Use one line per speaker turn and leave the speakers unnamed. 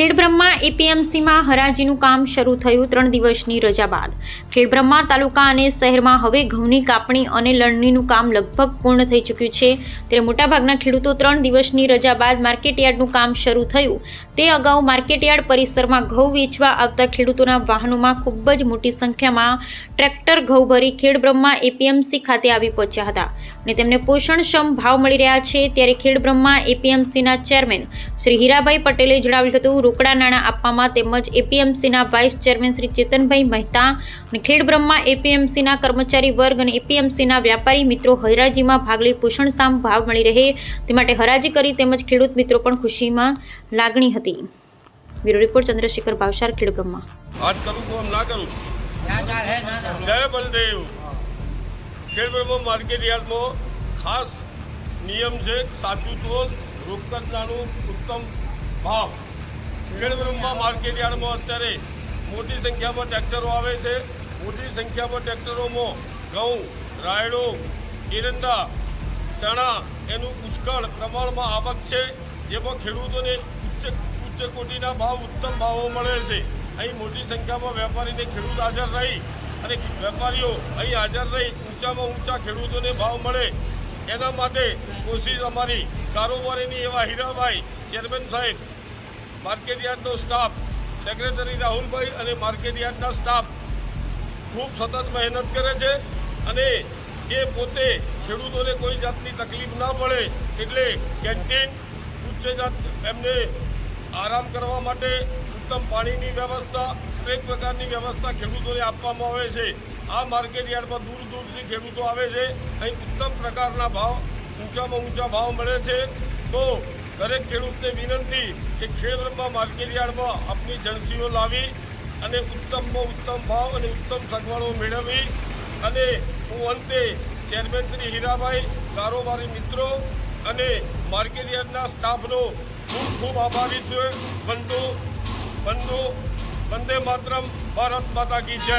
ખેડબ્રહ્મા એપીએમસીમાં હરાજીનું કામ શરૂ થયું ત્રણ દિવસની રજા બાદ. ખેડબ્રહ્મા તાલુકા અને શહેરમાં હવે ઘઉંની કાપણી અને લણણીનું કામ લગભગ પૂર્ણ થઈ ચૂક્યું છે. ત્યારે મોટાભાગના ખેડૂતો ત્રણ દિવસની રજા બાદ માર્કેટયાર્ડનું કામ શરૂ થયું. તે અગાઉ માર્કેટયાર્ડ પરિસરમાં ઘઉં વેચવા આવતા ખેડૂતોના વાહનોમાં ખૂબ જ મોટી સંખ્યામાં ટ્રેક્ટર ઘઉં ભરી ખેડબ્રહ્મા, એપીએમસી ખાતે આવી પહોંચ્યા હતા. અને તેમને પોષણક્ષમ ભાવ મળી રહ્યા છે ત્યારે ખેડબ્રહ્મા, એપીએમસીના ચેરમેન શ્રી હીરાભાઈ પટેલે જણાવ્યું હતું, રોકડા નાણાં આપવામાં તેમજ એપીએમસીના વાઇસ ચેરમેન શ્રી ચેતનભાઈ મહેતા અને ખેડબ્રહ્મા, એપીએમસીના કર્મચારી વર્ગ અને એપીએમસીના વ્યાપારી મિત્રો હરાજીમાં ભાગ લઈ પોષણક્ષમ ભાવ મળી રહે તે માટે હરાજી કરી તેમજ ખેડૂત મિત્રો પણ ખુશીમાં લાગણી હતી. બ્યુરો રિપોર્ટ ચંદ્રશેખર ભાવસાર ખેડબ્રહ્મા
આજ કરું કામ ના કરું જય બલદેવ. ખેડબ્રહ્મા માર્કેટ યાર્ડમાં ખાસ નિયમ છે સાચું તોલ રોકડનાનું ઉત્તમ ભાવ. ખેડબ્રહ્મા માર્કેટ યાર્ડમાં અત્યારે મોટી સંખ્યામાં ટ્રેક્ટરો આવે છે. મોટી સંખ્યામાં ટ્રેક્ટરોમાં ઘઉં, રાયડો, એરંડા, ચણા એનું પુષ્કળ પ્રમાણમાં આવક છે. જેમાં ખેડૂતોને ઉચ્ચ ઉચ્ચ કોટીના ભાવ, ઉત્તમ ભાવો મળે છે. અહીં મોટી સંખ્યામાં વેપારીને ખેડૂત હાજર રહી અને વેપારીઓ અહીં હાજર રહી ઊંચામાં ઊંચા ખેડૂતોને ભાવ મળે. એના માટે કોશિશ અમારી કારોબારીની એવા હીરાભાઈ ચેરમેન સાહેબ, માર્કેટ યાર્ડનો સ્ટાફ, સેક્રેટરી રાહુલભાઈ અને માર્કેટ યાર્ડના સ્ટાફ ખૂબ સતત મહેનત કરે છે અને એ પોતે ખેડૂતોને કોઈ જાતની તકલીફ ના પડે એટલે કેન્ટીન, ઉચ્ચ જાત એમને આરામ કરવા માટે ઉત્તમ પાણીની વ્યવસ્થા, દરેક પ્રકારની વ્યવસ્થા ખેડૂતોને આપવામાં આવે છે. આ માર્કેટ દૂર દૂરથી ખેડૂતો આવે છે. અહીં ઉત્તમ પ્રકારના ભાવ, ઊંચામાં ઊંચા ભાવ મળે છે. તો દરેક ખેડૂતને વિનંતી કે ખેડમાં માર્કેટ આપની જણસીઓ લાવી અને ઉત્તમમાં ઉત્તમ ભાવ અને ઉત્તમ સગવડો મેળવી. અને હું અંતે ચેરમેન શ્રી હીરાભાઈ કારોબારી મિત્રો અને માર્કેટ યાર્ડના સ્ટાફનો ખૂબ ખૂબ આભારી છું. બંધુ બંધુ વંદે માતરમ ભારત માતા કી જય.